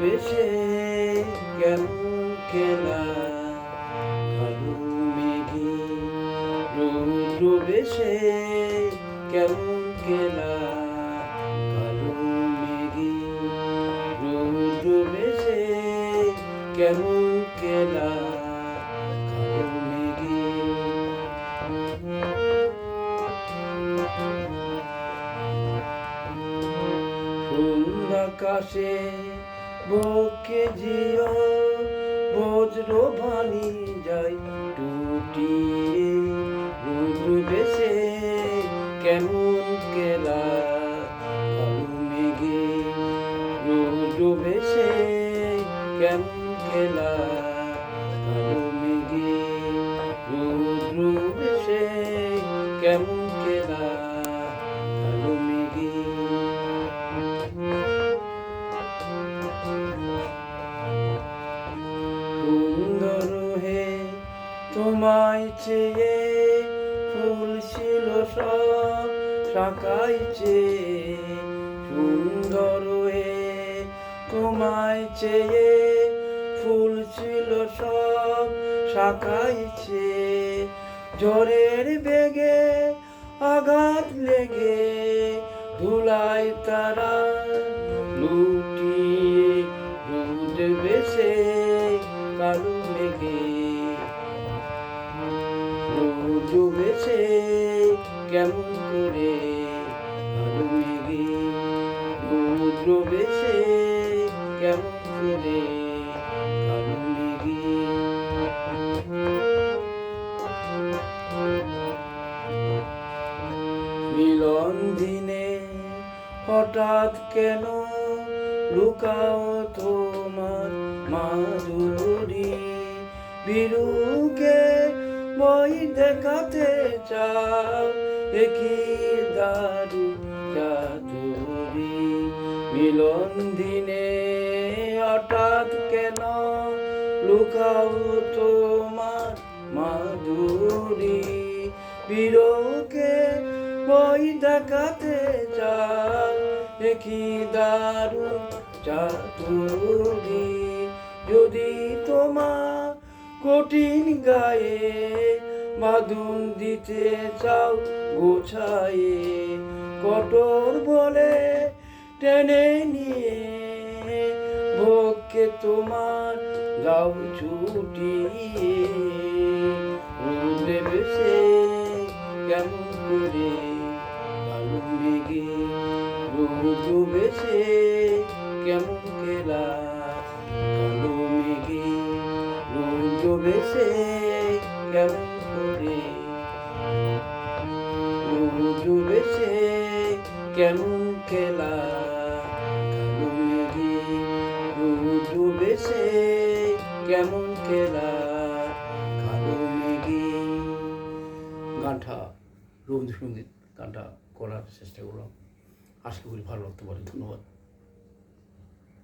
বেশে কেমন খেলা? কালো মেঘে বেশে কেমন খেলা? কালো মেঘে বেশে কেমন খেলা? আকাশে বকে জিও বজ্র ভানি যাই টুটিয়ে রুদ্র বেশে কেমন কেলা, কালো মেঘে রুদ্র বেশে কেমন খেলা কালো মেঘে রুদ্র বেশে কেমন তোমায় চেয়ে ফুল ছিল সব শাখায় চেয়ে সুন্দর হে তোমায় চেয়ে ফুল ছিল সব শাখায় চেয়ে বেগে আঘাত লেগে ধুলায় তারা বেশে কেমন করে কালো মেঘে রৌদ্র কেমন করে মেঘে মিলন দিনে হঠাৎ কেন লুকাও তোমার মাধুরী বিরুকে বই দেখাতে চাও, একই দারু চাতুরি মিলন দিনে হঠাৎ কেন লুকাও তোমার মাধুরী? বিরোকে বই দেখাতে চাও দেখি দারুণ চাতুরি যদি তোমার কঠিন গায়ে বাদুন দিতে চাও গোছায়ে। কঠোর বলে টেনে নিয়ে ভোগকে তোমার যাও ছুটিয়ে। রোদে বেশে কেমন করে? কালো মেঘে রোদ বেশে কেমন খেলা রোদ বেশে কেমন করে? রোদ বেশে কেমন খেলা? রোদ বেশে কেমন খেলা? কালো মেঘে। গানটা রবীন্দ্রসঙ্গীত গানটা করার চেষ্টা করলাম। আশা করি ভালো লাগতে পারে। ধন্যবাদ।